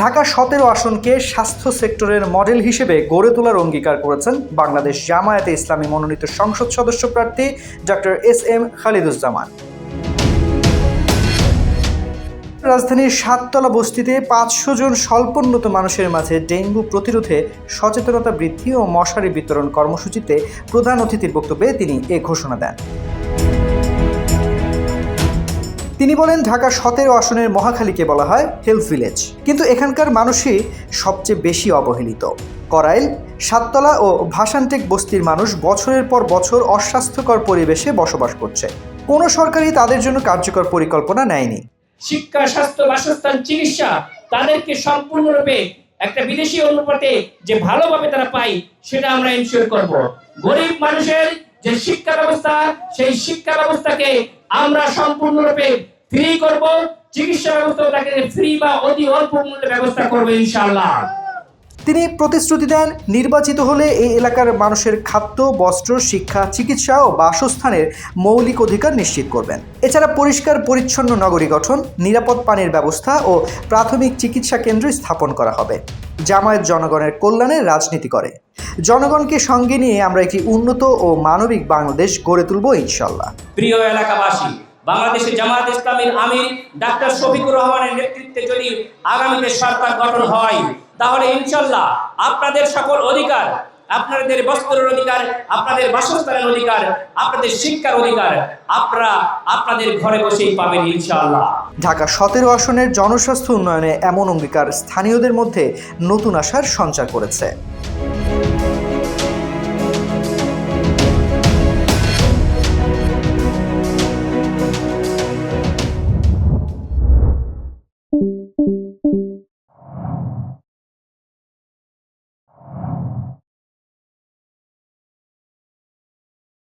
ঢাকা সতেরো আসনকে স্বাস্থ্য সেক্টরের মডেল হিসেবে গড়ে তোলার অঙ্গীকার করেছেন বাংলাদেশ জামায়াতে ইসলামী মনোনীত সংসদ সদস্য প্রার্থী ডক্টর এস এম খালিদুজ্জামান। রাজধানীর সাততলা বস্তিতে পাঁচশো জন স্বল্পোন্নত মানুষের মাঝে ডেঙ্গু প্রতিরোধে সচেতনতা বৃদ্ধি ও মশারি বিতরণ কর্মসূচিতে প্রধান অতিথির বক্তব্যে তিনি এ ঘোষণা দেন। তিনি বলেন ঢাকা সতেরো আসনের মহাখালীকে বলা হয় হেলথ ভিলেজ। কিন্তু এখানকার মানুষই সবচেয়ে বেশি অবহেলিত। করাইল, সাততলা ও ভাসানটেক বস্তির মানুষ বছরের পর বছর অস্বাস্থ্যকর পরিবেশে বসবাস করছে। কোনো সরকারই তাদের জন্য কার্যকর পরিকল্পনা নেয়নি। শিক্ষা, স্বাস্থ্য, বাসস্থান, চিকিৎসা তাদেরকে সম্পূর্ণরূপে একটা বিদেশি অনুপাতে যে ভালোভাবে তারা পায়, সেটা আমরা এনশিওর করব। গরিব মানুষের যে শিক্ষা ব্যবস্থা, সেই শিক্ষা ব্যবস্থাকে আমরা সম্পূর্ণরূপে ফ্রি করব। চিকিৎসা ব্যবস্থা তাকে ফ্রি বা অতি অল্প মূল্যে ব্যবস্থা করব ইনশাআল্লাহ। তিনি প্রতিশ্রুতি দেন, নির্বাচিত হলে এই এলাকার মানুষের খাদ্য, বস্ত্র, শিক্ষা, চিকিৎসা ও বাসস্থানের মৌলিক অধিকার নিশ্চিত করবেন। এছাড়া পরিষ্কার, পরিচ্ছন্ন নগরী গঠন, নিরাপদ পানির ব্যবস্থা ও প্রাথমিক চিকিৎসা কেন্দ্র স্থাপন করা হবে। জামায়াত জনগণের কল্যাণে রাজনীতি করে। জনগণকে সঙ্গে নিয়ে আমরা একটি উন্নত ও মানবিক বাংলাদেশ গড়ে তুলব ইনশাল্লাহ। প্রিয় এলাকাবাসী, বাংলাদেশে জামায়াত ইসলামীর আমির ডাক্তার শফিকুর রহমানের নেতৃত্বে যদি আগামীতে সরকার গঠন হয়, তাহলে ইনশাল্লাহ আপনাদের সকল অধিকার আপনাদের বস্ত্রের অধিকার, আপনাদের বাসস্থানের অধিকার, আপনাদের শিক্ষার অধিকার, আপনারা আপনাদের ঘরে বসেই পাবেন ইনশাআল্লাহ। ঢাকা সতেরো আসনের জনস্বাস্থ্য উন্নয়নে এমন অঙ্গীকার স্থানীয়দের মধ্যে নতুন আশার সঞ্চার করেছে।